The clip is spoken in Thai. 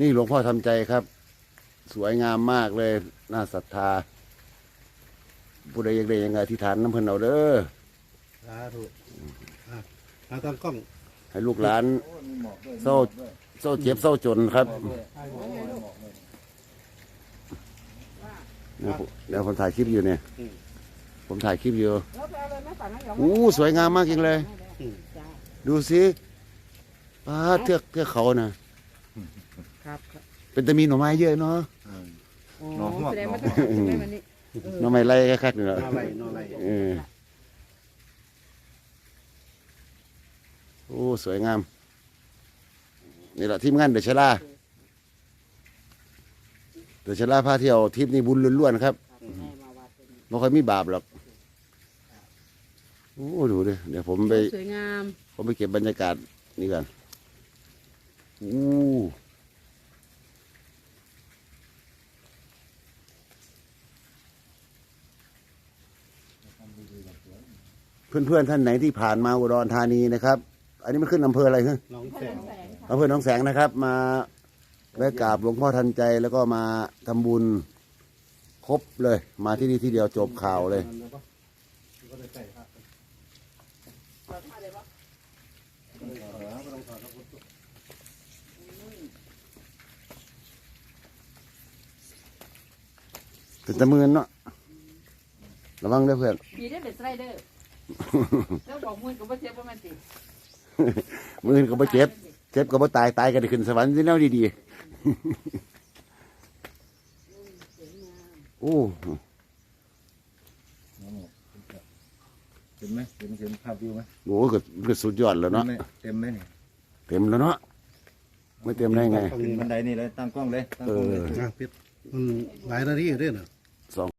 นี่หลวงพ่อทำใจครับ สวยงามมากเลยน่าศรัทธาผู้ใดอยากได้ยังไงที่ฐานน้ำเพิ่นเอาเด้อสาธุอะมาตั้งกล้องให้ลูกหลานโอ้มีหมอกด้วยเศร้าเศร้าเจ็บเศร้าจนครับด้วยเดี๋ยวผมเดี๋ยวผมถ่ายคลิปอยู่เนี่ย ผมถ่ายคลิปอยู่แล้วไปเอาเลยแม่ฝันนะเดี๋ยวอู้สวยงามมากจริงเลยอืมจ้าดูสิป้าดเทือกเทือกเขาน่ะ ครับครับเป็นตะมีหน่อไม้เยอะเนาะโอ้หนองหวกแสดงหนอว่างหวกจะได้วันนี้เออหน่อไม้ไรคักๆเนี่ยนอไรนอไรเออโอ้สวยงามนี่แหละทีมงานเดชลาเดชลาพาเที่ยวทริปนี้บุญล้วนๆครับให้มาวัดเป็นไม่ค่อยมีบาปหรอก โอ้ดูดิเดี๋ยวผมไป สวยงามผมไปเก็บบรรยากาศนี่กันอู้ เพื่อนๆท่านไหนที่ผ่านมาอุดรธานีนะครับ อันนี้มันขึ้นอำเภออะไรฮะน้องแสงอำเภอหนองแสงนะครับ มาแวะกราบหลวงพ่อทันใจแล้วก็มาทำบุญครบเลย มาที่นี่ที่เดียวจบข่าวเลยก็ได้ใส่ครับเป็นตะมือนเนาะ ระวังด้วยเพื่อนมีได้เป็นสไลเดอร์แล้วบอกมือกับว่าเจ็บว่ามันติมืออนก็บ่เจ็บ เจ็บก็บ่ตายตายก็ได้ขึ้นสวรรค์ที่แนวดีๆโอ้เห็นไหมเห็นเห็นภาพวิวไหมโหก็ก็สุดยอดแล้วเนาะห็ไหมเต็มไหมเนี่ยเต็มแล้วเนาะไม่เต็มได้ไงตรงขึ้นนี้บันไดนี่เลยตั้งกล้องเลยตั้งกล้องเลยเอออะพิษมันหลายนาทีอยู่ด้วยเนาะ